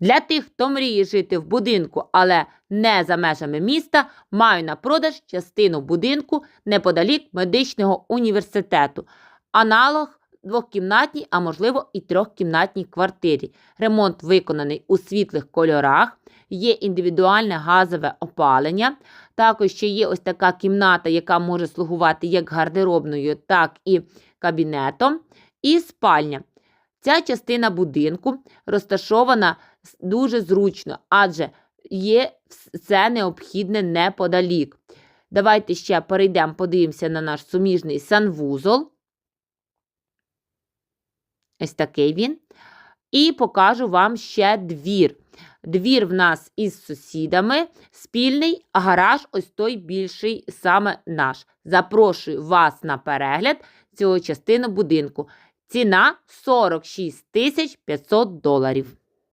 Для тих, хто мріє жити в будинку, але не за межами міста, маю на продаж частину будинку неподалік медичного університету. Аналог двохкімнатній, а можливо і трьохкімнатній квартирі. Ремонт виконаний у світлих кольорах, є індивідуальне газове опалення. Також ще є ось така кімната, яка може слугувати як гардеробною, так і кабінетом, і спальня. Ця частина будинку розташована дуже зручно, адже є все необхідне неподалік. Давайте ще перейдемо, подивимося на наш суміжний санвузол. Ось такий він. І покажу вам ще двір. Двір в нас із сусідами, спільний, а гараж ось той більший саме наш. Запрошую вас на перегляд цього частини будинку. Ціна 46 тисяч 500 доларів.